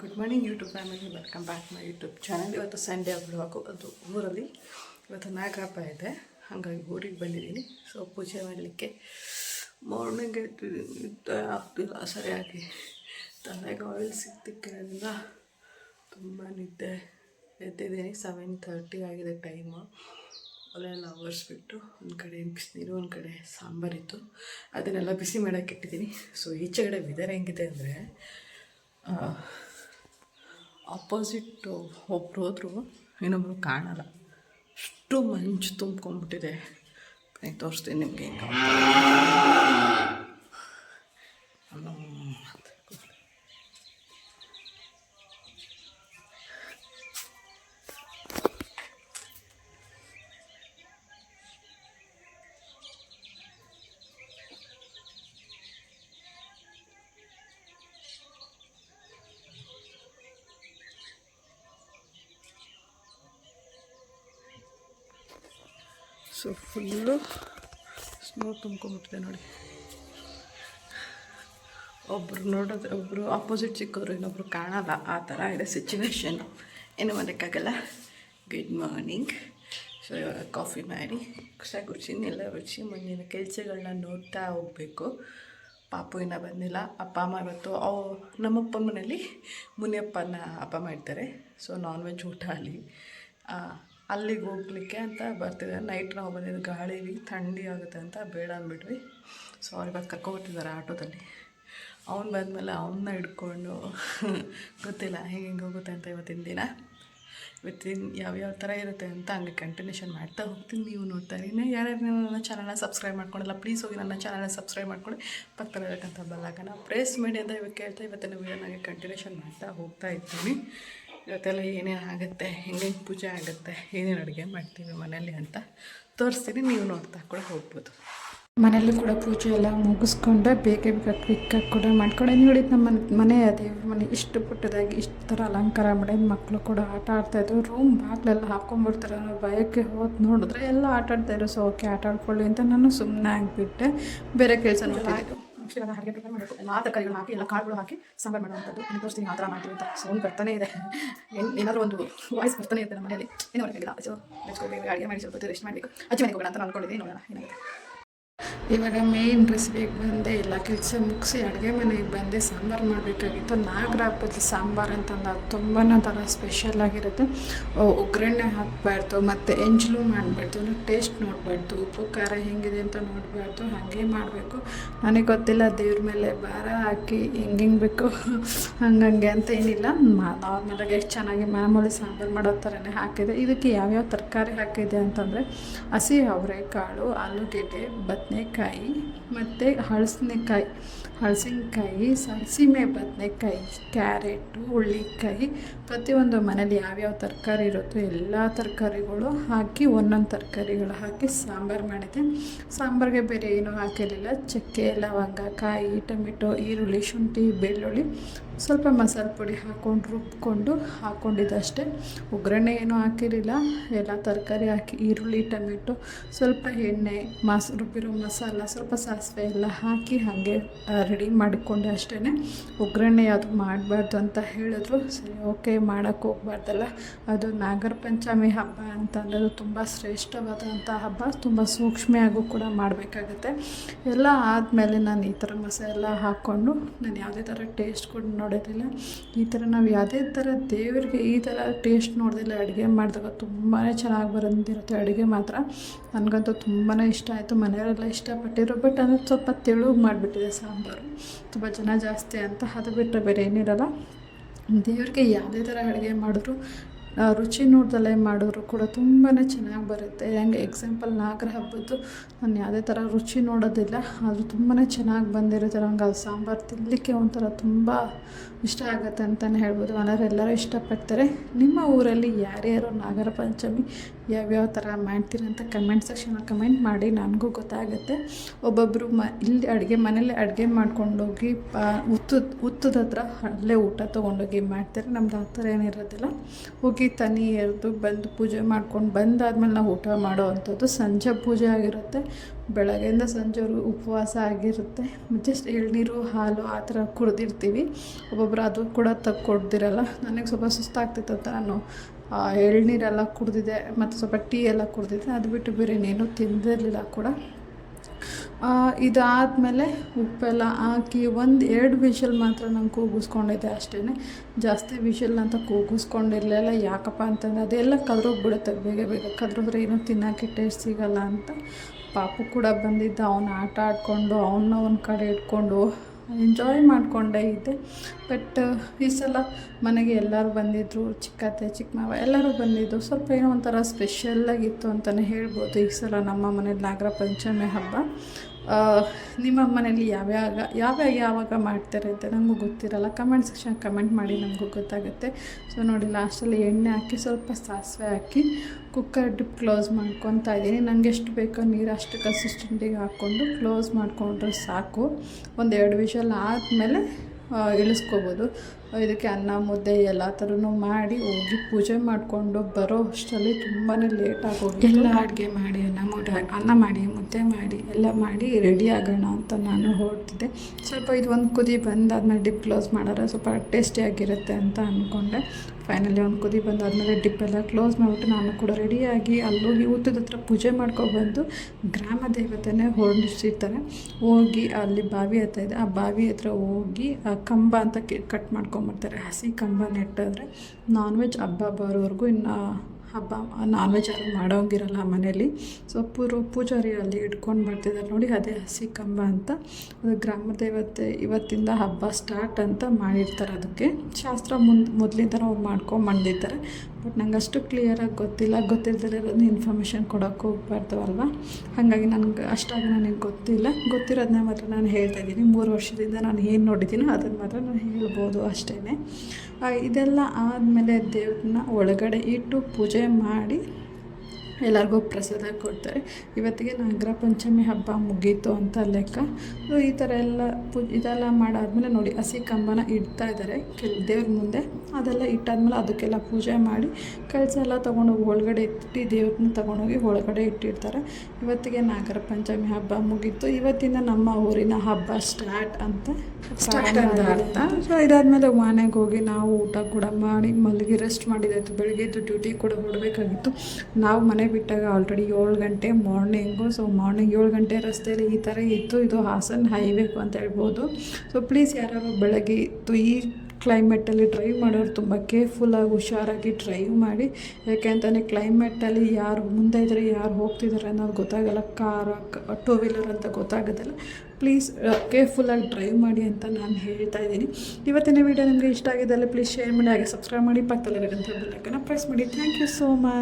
Good morning YouTube family welcome back my YouTube channel ಇವತ್ತು Sunday blog ಅದು ಊರಲ್ಲಿ. ಇವತ್ತು ನಾಗರಪ್ಪ ಇದೆ. ಹಾಗಾಗಿ ಊರಿಗೆ ಬಂದಿದ್ದೀನಿ. ಸೊ ಪೂಜೆ ಮಾಡಲಿಕ್ಕೆ ಮಾರ್ನಿಂಗ್ ಎದ್ದು ಆಗ್ತಿಲ್ಲ ಸರಿಯಾಗಿ. ತಲೆಗೆ ಆಯಿಲ್ ಸಿಕ್ತಿಕ್ಕಿರೋದ್ರಿಂದ ತುಂಬ ನಿದ್ದೆ. ಎದ್ದಿದ್ದೀನಿ ಸೆವೆನ್ ತರ್ಟಿ ಆಗಿದೆ ಟೈಮು ಅಲ್ಲೆಲ್ಲ ಒರೆಸ್ಬಿಟ್ಟು ಒಂದು ಕಡೆ ಬಿಸಿನೀರು ಒಂದು ಕಡೆ ಸಾಂಬಾರಿತ್ತು ಅದನ್ನೆಲ್ಲ ಬಿಸಿ ಮಾಡೋಕ್ಕೆ ಇಟ್ಟಿದ್ದೀನಿ. ಸೊ ಈಚೆಗಡೆ ವೆದರ್ ಹೆಂಗಿದೆ ಅಂದರೆ ಅಪೋಸಿಟ್ಟು ಒಬ್ರು ಹೋದ್ರು ಇನ್ನೊಬ್ರು ಕಾಣಲ್ಲ. ಅಷ್ಟು ಮಂಜು ತುಂಬ್ಕೊಂಡ್ಬಿಟ್ಟಿದೆ. ತೋರಿಸ್ತೀನಿ ನಿಮಗೆ ಸೊ ಫುಲ್ಲು ಸ್ನೋ ತುಂಬ್ಕೊಂಬಿಟ್ಟಿದೆ ನೋಡಿ. ಒಬ್ಬರು ನೋಡೋದು ಒಬ್ಬರು ಆಪೋಸಿಟ್ ಸಿಕ್ಕೋರು ಇನ್ನೊಬ್ರು ಕಾಣಲ್ಲ. ಆ ಥರ ಇದೆ ಸಿಚುವೇಶನ್ ಏನು ಮಾಡೋಕ್ಕಾಗಲ್ಲ ಗುಡ್ ಮಾರ್ನಿಂಗ್ ಸೊ ಇವಾಗ ಕಾಫಿ ಮಾಡಿ ಕುರ್ಚಿನ ಎಲ್ಲ ರುಚಿ ಮುಂದಿನ ಕೆಲಸಗಳನ್ನ ನೋಡ್ತಾ ಹೋಗಬೇಕು. ಪಾಪು ಇನ್ನೂ ಬಂದಿಲ್ಲ. ಅಪ್ಪ, ಅಮ್ಮ ಇವತ್ತು, ಅವು ನಮ್ಮಪ್ಪನ ಮನೇಲಿ ಮುನಿಯಪ್ಪನ ಹಬ್ಬ ಮಾಡ್ತಾರೆ. ಸೊ ನಾನ್ ವೆಜ್ ಊಟ ಅಲ್ಲಿ. ಅಲ್ಲಿಗೆ ಹೋಗ್ಲಿಕ್ಕೆ ಅಂತ ಬರ್ತಿದ್ದಾರೆ ನೈಟ್ ನಾವು ಬಂದಿದ್ದು ಗಾಳಿಲಿ, ಥಂಡಿ ಆಗುತ್ತೆ ಅಂತ ಬೇಡ ಅಂದ್ಬಿಟ್ವಿ. ಸೊ ಅವ್ರು ಇವತ್ತು ಕರ್ಕೊಬರ್ತಿದ್ದಾರೆ ಆಟೋದಲ್ಲಿ. ಅವ್ನು ಬಂದಮೇಲೆ ಅವನ್ನ ಹಿಡ್ಕೊಂಡು ಗೊತ್ತಿಲ್ಲ ಹೆಂಗೆ ಹೆಂಗೆ ಹೋಗುತ್ತೆ ಅಂತ ಇವತ್ತಿನ ದಿನ. ಇವತ್ತಿನ ಯಾವ್ಯಾವ ಥರ ಇರುತ್ತೆ ಅಂತ ಹಂಗೆ ಕಂಟಿನ್ಯೂಷನ್ ಮಾಡ್ತಾ ಹೋಗ್ತೀನಿ. ನೀವು ನೋಡ್ತಾ ಇರಿ. ಇನ್ನು ಯಾರ್ಯಾರು ನನ್ನ ಚಾನಲ್ನ ಸಬ್ಸ್ಕ್ರೈಬ್ ಮಾಡ್ಕೊಂಡಿಲ್ಲ ಪ್ಲೀಸ್ ಹೋಗಿ ನನ್ನ ಚಾನಲ್ನ ಸಬ್ಸ್ಕ್ರೈಬ್ ಮಾಡ್ಕೊಂಡು ಪಕ್ಕದಲ್ಲಿ ಇರಕ್ಕಂಥ ಬಲ್ಲಾಗ ಪ್ರೆಸ್ ಮಾಡಿ ಅಂತ ಇವಾಗ ಕೇಳ್ತಾ ಇವತ್ತಿನ ವೀಡಿಯೋನಾಗೆ ಕಂಟಿನ್ಯೂಷನ್ ಮಾಡ್ತಾ ಹೋಗ್ತಾ ಇರ್ತೀನಿ ಇವತ್ತೆಲ್ಲ ಏನೇನು ಆಗುತ್ತೆ ಹೆಂಗೆಂಗೆ ಪೂಜೆ ಆಗುತ್ತೆ ಏನೇನು ಅಡುಗೆ ಮಾಡ್ತೀವಿ ಮನೇಲಿ ಅಂತ ತೋರಿಸ್ತೀನಿ ನೀವು ನೋಡ್ತಾ ಕೂಡ ಹೋಗ್ಬೋದು. ಮನೆಯಲ್ಲೂ ಕೂಡ ಪೂಜೆ ಎಲ್ಲ ಮುಗಿಸ್ಕೊಂಡೆ ಬೇಗ ಬೇಗ ಕ್ವಿಕ್ಕಾಗಿ ಕೂಡ ಮಾಡ್ಕೊಂಡೆ ನೋಡಿ ನಮ್ಮ ಮನೆ- ದೇವ್ರ ಮನೆ ಇಷ್ಟು ಪುಟ್ಟದಾಗಿ ಇಷ್ಟು ಥರ ಅಲಂಕಾರ ಮಾಡಿ ಮಕ್ಕಳು ಕೂಡ ಆಟ ಆಡ್ತಾಯಿದ್ರು ರೂಮ್ ಬಾಗಿಲೆಲ್ಲ ಹಾಕೊಂಡ್ಬಿಡ್ತಾರೆ ಅನ್ನೋ ಭಯಕ್ಕೆ ಹೋದ್ ನೋಡಿದ್ರೆ ಎಲ್ಲ ಆಟ ಆಡ್ತಾಯಿದ್ರು ಸೊ ಓಕೆ ಆಟ ಆಡ್ಕೊಳ್ಳಿ ಅಂತ ನಾನು ಸುಮ್ಮನೆ ಆಗಿಬಿಟ್ಟೆ ಬೇರೆ ಕೆಲಸ ನೋಡ್ತಾಯಿದ್ದು ಇವಾಗ ಹಾಗೆ ಪ್ರಿಪೇರ್ ಮಾಡಬೇಕು. ಎಲ್ಲ ತರಕಾರಿಗಳು ಹಾಕಿ, ಎಲ್ಲ ಕಾಳುಗಳು ಹಾಕಿ ಸಾಂಬಾರು ಮಾಡುವಂಥದ್ದು. ನಾನು ತೋರಿಸ್ತೀನಿ ಆ ಥರ ಮಾಡ್ತೀವಿ ಅಂತ. ಸೌಂಡ್ ಬರ್ತಾನೆ ಇದೆ. ಏನು ಏನಾದರೂ ಒಂದು ವಾಯ್ಸ್ ಬರ್ತಾನೆ ಇರುತ್ತೆ ನಮ್ಮ ಮನೆಯಲ್ಲಿ. ಏನು ಮಾಡೋಕ್ಕಾಗಿಲ್ಲ ಸೊ ನೆಚ್ಕೋಬೇಕು ಅಡುಗೆ ಮಾಡಿ ಸ್ವಲ್ಪ ರೆಸ್ಟ್ ಮಾಡಬೇಕು. ಅಜ್ಜಿ ಮನೆಗೆ ಹೋಗೋಣ ಅಂತ ಅನ್ಕೊಂಡಿದ್ದೀನಿ. ನೋಡೋಣ ಏನಾಗುತ್ತೆ. ಇವಾಗ ಮೇನ್ ರೆಸಿಪಿಗೆ ಬಂದೆ ಇಲ್ಲ, ಕೆಲಸ ಮುಗಿಸಿ ಅಡುಗೆ ಮನೆಗೆ ಬಂದೆ, ಸಾಂಬಾರು ಮಾಡಬೇಕಾಗಿತ್ತು. ನಾಗರ ಹಬ್ಬದ ಸಾಂಬಾರು ಅಂತಂದು ಅದು ತುಂಬಾ ಥರ ಸ್ಪೆಷಲ್ ಆಗಿರುತ್ತೆ. ಒ- ಒಗ್ಗರಣೆ ಹಾಕಬಾರ್ದು, ಮತ್ತು ಎಂಜಲು ಮಾಡಬಾರ್ದು ಟೇಸ್ಟ್ ನೋಡಬಾರ್ದು, ಉಪ್ಪು, ಖಾರ ಹೆಂಗಿದೆ ಅಂತ ನೋಡಬಾರ್ದು, ಹಾಗೆ ಮಾಡಬೇಕು. ನನಗೆ ಗೊತ್ತಿಲ್ಲ, ದೇವ್ರ ಮೇಲೆ ಭಾರ ಹಾಕಿ ಹೆಂಗೆ ಹೆಂಗೆ ಬೇಕು, ಹಂಗಂಗೆ ಅಂತ ಏನಿಲ್ಲ. ನಾರ್ಮಲಾಗಿ ಎಷ್ಟು ಚೆನ್ನಾಗಿ ಮಾಮೂಲಿ ಸಾಂಬಾರು ಮಾಡೋ ಥರನೇ ಹಾಕಿದೆ. ಇದಕ್ಕೆ ಯಾವ್ಯಾವ ತರಕಾರಿ ಹಾಕಿದೆ ಅಂತಂದರೆ ಹಸಿ ಅವರೆಕಾಳು, ಆಲೂಗೆಡ್ಡೆ ಬದನೆಕಾಯಿ ಮತ್ತು ಹಳಸಿನಕಾಯಿ. ಹಳಸಿನಕಾಯಿ ಸೀಮೆ ಬದನೆಕಾಯಿ, ಕ್ಯಾರೆಟು, ಹುಳ್ಳಿಕಾಯಿ. ಪ್ರತಿಯೊಂದು ಮನೇಲಿ ಯಾವ್ಯಾವ ತರಕಾರಿ ಇರುತ್ತೋ ಎಲ್ಲ ತರಕಾರಿಗಳು ಹಾಕಿ ಒಂದೊಂದು ತರಕಾರಿಗಳು ಹಾಕಿ ಸಾಂಬಾರು ಮಾಡಿದೆ. ಸಾಂಬಾರಿಗೆ ಬೇರೆ ಏನೂ ಹಾಕಿರಲಿಲ್ಲ. ಚಕ್ಕೆ, ಲವಂಗ, ಕಾಯಿ, ಟೊಮೆಟೊ, ಈರುಳ್ಳಿ, ಶುಂಠಿ, ಬೆಳ್ಳುಳ್ಳಿ. ಸ್ವಲ್ಪ ಮಸಾಲೆ ಪುಡಿ ಹಾಕ್ಕೊಂಡು ರುಬ್ಕೊಂಡು ಹಾಕ್ಕೊಂಡಿದ್ದಷ್ಟೇ ಒಗ್ಗರಣೆ ಏನೂ ಹಾಕಿರಲಿಲ್ಲ. ಎಲ್ಲ ತರಕಾರಿ ಹಾಕಿ, ಈರುಳ್ಳಿ, ಟೊಮೆಟೊ, ಸ್ವಲ್ಪ ಎಣ್ಣೆ, ಮಸ್, ರುಬ್ಬಿರೋ ಮಸಾಲ, ಸ್ವಲ್ಪ ಸಾಸಿವೆ ಎಲ್ಲ ಹಾಕಿ ಹಾಗೆ ರೆಡಿ ಮಾಡಿಕೊಂಡೆ ಅಷ್ಟೇ ಒಗ್ಗರಣೆ ಅದು ಮಾಡಬಾರ್ದು ಅಂತ ಹೇಳಿದ್ರು. ಸರಿ, ಓಕೆ ಮಾಡೋಕ್ಕೆ ಹೋಗ್ಬಾರ್ದಲ್ಲ. ಅದು ನಾಗರ ಪಂಚಮಿ ಹಬ್ಬ ಅಂತಂದರೆ ಅದು ತುಂಬ ಶ್ರೇಷ್ಠವಾದಂಥ ಹಬ್ಬ. ತುಂಬ ಸೂಕ್ಷ್ಮೆಯಾಗೂ ಕೂಡ ಮಾಡಬೇಕಾಗತ್ತೆ. ಎಲ್ಲ ಆದಮೇಲೆ ನಾನು ಈ ಥರ ಮಸಾಲೆ ಹಾಕ್ಕೊಂಡು ನಾನು ಯಾವುದೇ ಥರ ಟೇಸ್ಟ್ ಕೂಡ ನೋಡೋದಿಲ್ಲ ಈ ಥರ ನಾವು ಯಾವುದೇ ಥರ ದೇವರಿಗೆ ಈ ಥರ ಟೇಸ್ಟ್ ನೋಡಿದಿಲ್ಲ, ಅಡುಗೆ ಮಾಡಿದಾಗ ತುಂಬಾ ಚೆನ್ನಾಗಿ ಬಂದಿರುತ್ತೆ ಅಡುಗೆ ಮಾತ್ರ. ನನಗಂತೂ ತುಂಬಾ ಇಷ್ಟ ಆಯಿತು. ಮನೆಯವರೆಲ್ಲ ಇಷ್ಟಪಟ್ಟಿದ್ರು, ಬಟ್ ಅದು ಸ್ವಲ್ಪ ತೆಳು ಮಾಡಿಬಿಟ್ಟಿದೆ ಸಾಂಬಾರು. ತುಂಬ ಜನ ಜಾಸ್ತಿ ಅಂತ ಅದು ಬಿಟ್ಟರೆ ಬೇರೆ ಏನಿರಲ್ಲ. ದೇವ್ರಿಗೆ ಯಾವುದೇ ಥರ ಅಡುಗೆ ಮಾಡಿದ್ರು ರುಚಿ ನೋಡ್ದಲೇ ಮಾಡಿದ್ರು ಕೂಡ ತುಂಬಾ ಚೆನ್ನಾಗಿ ಬರುತ್ತೆ. ಹಂಗೆ ಎಕ್ಸಾಂಪಲ್ ನಾಗರ ಹಬ್ಬದ್ದು, ನಾನು ಯಾವುದೇ ಥರ ರುಚಿ ನೋಡೋದಿಲ್ಲ, ಆದರೂ ತುಂಬಾ ಚೆನ್ನಾಗಿ ಬಂದಿರುತ್ತೆ. ನಂಗೆ ಅದು ಸಾಂಬಾರು ತಿನ್ನಲಿಕ್ಕೆ ಒಂಥರ ತುಂಬ ಇಷ್ಟ ಆಗುತ್ತೆ ಅಂತಲೇ ಹೇಳ್ಬೋದು. ಮನೆಯವ್ರು ಎಲ್ಲರೂ ಇಷ್ಟಪಡ್ತಾರೆ. ನಿಮ್ಮ ಊರಲ್ಲಿ ಯಾರ್ಯಾರು ನಾಗರ ಪಂಚಮಿ ಯಾವ್ಯಾವ ಥರ ಮಾಡ್ತೀರಿ ಅಂತ ಕಮೆಂಟ್ ಸೆಕ್ಷನಲ್ಲಿ ಕಮೆಂಟ್ ಮಾಡಿ ನನಗೂ ಗೊತ್ತಾಗುತ್ತೆ. ಒಬ್ಬೊಬ್ಬರು ಮ, ಇಲ್ಲಿ ಅಡುಗೆ ಮನೇಲಿ ಅಡುಗೆ ಮಾಡ್ಕೊಂಡೋಗಿ ಉತ್ತದ ಉತ್ತದ ಹತ್ರ ಅಲ್ಲೇ ಊಟ ತೊಗೊಂಡೋಗಿ ಮಾಡ್ತಾರೆ. ನಮ್ದು ಆ ಥರ ಏನಿರೋದಿಲ್ಲ. ಹೋಗಿ ತನಿ ಎರೆದು ಬಂದು ಪೂಜೆ ಮಾಡ್ಕೊಂಡು ಬಂದಾದ್ಮೇಲೆ ನಾವು ಊಟ ಮಾಡೋ ಅಂಥದ್ದು ಸಂಜೆ ಪೂಜೆ ಆಗಿರುತ್ತೆ. ಬೆಳಗ್ಗೆಯಿಂದ ಸಂಜೆವರೆಗೂ ಉಪವಾಸ ಆಗಿರುತ್ತೆ. ಜಸ್ಟ್ ಎಳ್ನೀರು, ಹಾಲು ಆ ಥರ ಕುಡ್ದಿರ್ತೀವಿ. ಒಬ್ಬೊಬ್ರು ಅದು ಕೂಡ ತಗ್ ಕೊಡ್ದಿರಲ್ಲ ನನಗೆ ಸ್ವಲ್ಪ ಸುಸ್ತಾಗ್ತಿತ್ತು ಅಂತ ನಾನು ಎಳ್ನೀರೆಲ್ಲ ಕುಡ್ದಿದ್ದೆ ಮತ್ತು ಸ್ವಲ್ಪ ಟೀ ಎಲ್ಲ ಕುಡ್ದಿದ್ದೆ ಅದು ಬಿಟ್ಟು ಬೇರೆ ಇನ್ನೇನು ತಿಂದಿರಲಿಲ್ಲ ಕೂಡ. ಇದಾದಮೇಲೆ ಉಪ್ಪೆಲ್ಲ ಹಾಕಿ ಒಂದು ಎರಡು ವಿಷಲ್ ಮಾತ್ರ ನಾನು ಕೂಗಿಸ್ಕೊಂಡಿದ್ದೆ ಅಷ್ಟೇ ಜಾಸ್ತಿ ವಿಷಲ್ ಅಂತ ಕೂಗಿಸ್ಕೊಂಡಿರಲಿಲ್ಲ. ಯಾಕಪ್ಪ ಅಂತಂದರೆ ಅದೆಲ್ಲ ಕದ್ರೋಗ್ಬಿಡುತ್ತೆ. ಬೇಗ ಬೇಗ ಕದ್ರೋದ್ರೆ ಏನೂ ತಿನ್ನೋಕ್ಕೆ ಟೇಸ್ಟ್ ಸಿಗಲ್ಲ ಅಂತ ಪಾಪು ಕೂಡ ಬಂದಿದ್ದ. ಅವನು ಆಟ ಆಡಿಕೊಂಡು ಅವನ್ನ ಒಂದು ಕಡೆ ಇಟ್ಕೊಂಡು ಎಂಜಾಯ್ ಮಾಡಿಕೊಂಡೇ ಇದ್ದೆ ಬಟ್ ಈ ಸಲ ಮನೆಗೆ ಎಲ್ಲರೂ ಬಂದಿದ್ದರು ಚಿಕ್ಕತ್ತೆ ಚಿಕ್ಕ ಎಲ್ಲರೂ ಬಂದಿದ್ದು ಸ್ವಲ್ಪ ಏನೋ ಒಂಥರ ಸ್ಪೆಷಲ್ಲಾಗಿತ್ತು ಅಂತಲೇ ಹೇಳ್ಬೋದು ಈ ಸಲ ನಮ್ಮ ಮನೇಲಿ ನಾಗರ ಪಂಚಮಿ ಹಬ್ಬ. ನಿಮ್ಮ ಮನೇಲಿ ಯಾವ್ಯಾವ ಯಾವ್ಯಾವ ಯಾವಾಗ ಮಾಡ್ತಾರೆ ಅಂತ ನಮಗೂ ಗೊತ್ತಿರಲ್ಲ. ಕಮೆಂಟ್ ಸೆಕ್ಷನ್ ಕಮೆಂಟ್ ಮಾಡಿ ನಮಗೂ ಗೊತ್ತಾಗುತ್ತೆ. ಸೊ ನೋಡಿ ಲಾಸ್ಟಲ್ಲಿ ಎಣ್ಣೆ ಹಾಕಿ, ಸ್ವಲ್ಪ ಸಾಸಿವೆ ಹಾಕಿ ಕುಕ್ಕರ್ ಡಿಪ್ ಕ್ಲೋಸ್ ಮಾಡ್ಕೊತಾ ಇದ್ದೀನಿ. ನನಗೆ ಎಷ್ಟು ಬೇಕೋ ನೀರು ಅಷ್ಟು ಕನ್ಸಿಸ್ಟೆಂಟಿಗೆ ಹಾಕ್ಕೊಂಡು ಕ್ಲೋಸ್ ಮಾಡಿಕೊಂಡ್ರೆ ಸಾಕು. ಒಂದು ಎರಡು ವಿಷಲ್ ಆದಮೇಲೆ ಇಳಿಸ್ಕೋಬೋದು. ಇದಕ್ಕೆ ಅನ್ನ, ಮುದ್ದೆ ಎಲ್ಲ ಥರನೂ ಮಾಡಿ ಹೋಗಿ ಪೂಜೆ ಮಾಡಿಕೊಂಡು ಬರೋ ಅಷ್ಟರಲ್ಲಿ ತುಂಬಾ ಲೇಟ್ ಆಗೋಗಿ ಎಲ್ಲ ಅಡುಗೆ ಮಾಡಿ, ಅನ್ನ ಮುದ್ದೆ ಅನ್ನ ಮಾಡಿ, ಮುದ್ದೆ ಮಾಡಿ, ಎಲ್ಲ ಮಾಡಿ ರೆಡಿ ಆಗೋಣ ಅಂತ ನಾನು ಹೊರಟಿದ್ದೆ. ಸ್ವಲ್ಪ ಇದು ಒಂದು ಕುದಿ ಬಂದಾದ್ಮೇಲೆ ಡಿಪ್ ಕ್ಲೋಸ್ ಮಾಡಿದ್ರೆ ಸ್ವಲ್ಪ ಟೇಸ್ಟಿಯಾಗಿರುತ್ತೆ ಅಂತ ಅಂದ್ಕೊಂಡೆ ಫೈನಲಿ ಒಂದು ಕುದಿ ಬಂದಾದಮೇಲೆ ಡಿಪ್ಪೆಲ್ಲ ಕ್ಲೋಸ್ ಮಾಡಿಬಿಟ್ಟು ನಾನು ಕೂಡ ರೆಡಿಯಾಗಿ ಅಲ್ಲೋಗಿ ಊಟದ ಹತ್ರ ಪೂಜೆ ಮಾಡ್ಕೊಬಂದು ಗ್ರಾಮ ದೇವತೆನೇ ಹೊರಡಿಸಿರ್ತಾರೆ. ಹೋಗಿ ಅಲ್ಲಿ ಬಾವಿ ಹತ್ರ ಇದೆ. ಆ ಬಾವಿ ಹತ್ರ ಹೋಗಿ ಆ ಕಂಬ ಅಂತ ಕಟ್ ಮಾಡ್ಕೊಂಬರ್ತಾರೆ ಹಸಿ ಕಂಬ ನೆಟ್ಟಿದ್ರೆ ನಾನ್ ವೆಜ್ ಹಬ್ಬ ಬರೋವರೆಗೂ ಇನ್ನು ಹಬ್ಬ ನಾನ್ ವೆಜ್ ಯಾರು ಮಾಡೋಂಗಿರಲ್ಲ ಮನೇಲಿ ಸೊ ಪೂರ್ವ ಪೂಜಾರಿ ಅಲ್ಲಿ ಇಟ್ಕೊಂಡು ಬರ್ತಿದ್ದಾರೆ ನೋಡಿ, ಅದೇ ಹಸಿ ಕಂಬ ಅಂತ. ಅದು ಗ್ರಾಮ ದೇವತೆ ಇವತ್ತಿಂದ ಹಬ್ಬ ಸ್ಟಾರ್ಟ್ ಅಂತ ಮಾಡಿರ್ತಾರೆ ಅದಕ್ಕೆ. ಶಾಸ್ತ್ರ ಮುಂದೆ, ಮೊದಲಿಂದ ಅವ್ರು ಮಾಡ್ಕೊಂಡು ಬಂದಿದ್ದಾರೆ ಬಟ್ ನಂಗೆ ಅಷ್ಟು ಕ್ಲಿಯರಾಗಿ ಗೊತ್ತಿಲ್ಲ. ಗೊತ್ತಿಲ್ಲದಿರೋದನ್ನ ಇನ್ಫಾರ್ಮೇಷನ್ ಕೊಡೋಕೆ ಹೋಗ್ಬಾರ್ದು ಅಲ್ವಾ? ಹಾಗಾಗಿ ನನಗೆ ಅಷ್ಟಾಗಿ ನನಗೆ ಗೊತ್ತಿಲ್ಲ. ಗೊತ್ತಿರೋದನ್ನ ಮಾತ್ರ ನಾನು ಹೇಳ್ತಾ ಇದ್ದೀನಿ. ಮೂರು ವರ್ಷದಿಂದ ನಾನು ಏನು ನೋಡಿದ್ದೀನೋ ಅದನ್ನು ಮಾತ್ರ ನಾನು ಹೇಳ್ಬೋದು ಅಷ್ಟೇ ಇದೆಲ್ಲ ಆದಮೇಲೆ ದೇವ್ರನ್ನ ಒಳಗಡೆ ಇಟ್ಟು ಪೂಜೆ ಮಾಡಿ ಎಲ್ಲರಿಗೂ ಪ್ರಸಾದ ಕೊಡ್ತಾರೆ. ಇವತ್ತಿಗೆ ನಾಗರ ಪಂಚಮಿ ಹಬ್ಬ ಮುಗೀತು ಅಂತ ಲೆಕ್ಕ. ಸೊ ಈ ಥರ ಎಲ್ಲ ಪೂಜೆ ಇದೆಲ್ಲ ಮಾಡಾದಮೇಲೆ ನೋಡಿ ಹಸಿ ಕಂಬನ ಇಡ್ತಾ ಇದ್ದಾರೆ ಕೆಲ ದೇವ್ರ ಮುಂದೆ. ಅದೆಲ್ಲ ಇಟ್ಟಾದ್ಮೇಲೆ ಅದಕ್ಕೆಲ್ಲ ಪೂಜೆ ಮಾಡಿ ಕಳಸ ಎಲ್ಲ ತೊಗೊಂಡೋಗಿ ಒಳಗಡೆ ಇಟ್ಟು ದೇವ್ರನ್ನ ತೊಗೊಂಡೋಗಿ ಒಳಗಡೆ ಇಟ್ಟಿರ್ತಾರೆ ಇವತ್ತಿಗೆ ನಾಗರ ಪಂಚಮಿ ಹಬ್ಬ ಮುಗೀತು. ಇವತ್ತಿಂದ ನಮ್ಮ ಊರಿನ ಹಬ್ಬ ಸ್ಟಾರ್ಟ್ ಅಂತ ಸ್ಟಾರ್ಟ್ ಅಂತ ಅರ್ಥ. ಸೊ ಇದಾದಮೇಲೆ ಮನೆಗೆ ಹೋಗಿ ನಾವು ಊಟ ಕೂಡ ಮಾಡಿ ಮಲಗಿ ರೆಸ್ಟ್ ಮಾಡಿದಾಯ್ತು ಬೆಳಗ್ಗೆ ಎದ್ದು ಡ್ಯೂಟಿ ಕೂಡ ಹೊಡಬೇಕಾಗಿತ್ತು. ನಾವು ಮನೆ ಬಿಟ್ಟಾಗ ಆಲ್ರೆಡಿ ಏಳು ಗಂಟೆ ಮಾರ್ನಿಂಗು ಸೊ ಮಾರ್ನಿಂಗ್ ಏಳು ಗಂಟೆ ರಸ್ತೆಯಲ್ಲಿ ಈ ಥರ ಇತ್ತು. ಇದು ಹಾಸನ್ ಹೈವೇ ಅಂತ ಹೇಳ್ಬೋದು. ಸೊ ಪ್ಲೀಸ್ ಯಾರು ಬೆಳಗ್ಗೆ ಇತ್ತು, ಈ ಕ್ಲೈಮೇಟಲ್ಲಿ ಡ್ರೈವ್ ಮಾಡೋರು ತುಂಬ ಕೇರ್ಫುಲ್ಲಾಗಿ ಹುಷಾರಾಗಿ ಡ್ರೈವ್ ಮಾಡಿ. ಯಾಕೆಂತಂದರೆ ಕ್ಲೈಮೇಟಲ್ಲಿ ಯಾರು ಮುಂದೆ ಇದ್ದರೆ ಯಾರು ಹೋಗ್ತಿದ್ದಾರೆ ಅನ್ನೋದು ಗೊತ್ತಾಗಲ್ಲ ಕಾರ್ ಟೂ ವೀಲರ್ ಅಂತ ಗೊತ್ತಾಗೋದಿಲ್ಲ. ಪ್ಲೀಸ್ ಕೇರ್ಫುಲ್ಲಾಗಿ ಡ್ರೈವ್ ಮಾಡಿ ಅಂತ ನಾನು ಹೇಳ್ತಾ ಇದ್ದೀನಿ. ಇವತ್ತಿನ ವೀಡಿಯೋ ನಿಮಗೆ ಇಷ್ಟ ಆಗಿದ್ದಲ್ಲಿ ಪ್ಲೀಸ್ ಶೇರ್ ಮಾಡಿ, ಹಾಗೆ ಸಬ್ಸ್ಕ್ರೈಬ್ ಮಾಡಿ. ಅಂತ ಬೆಲ್ಲಕ್ಕನ್ನು ಪ್ರೆಸ್ ಮಾಡಿ. Thank you so much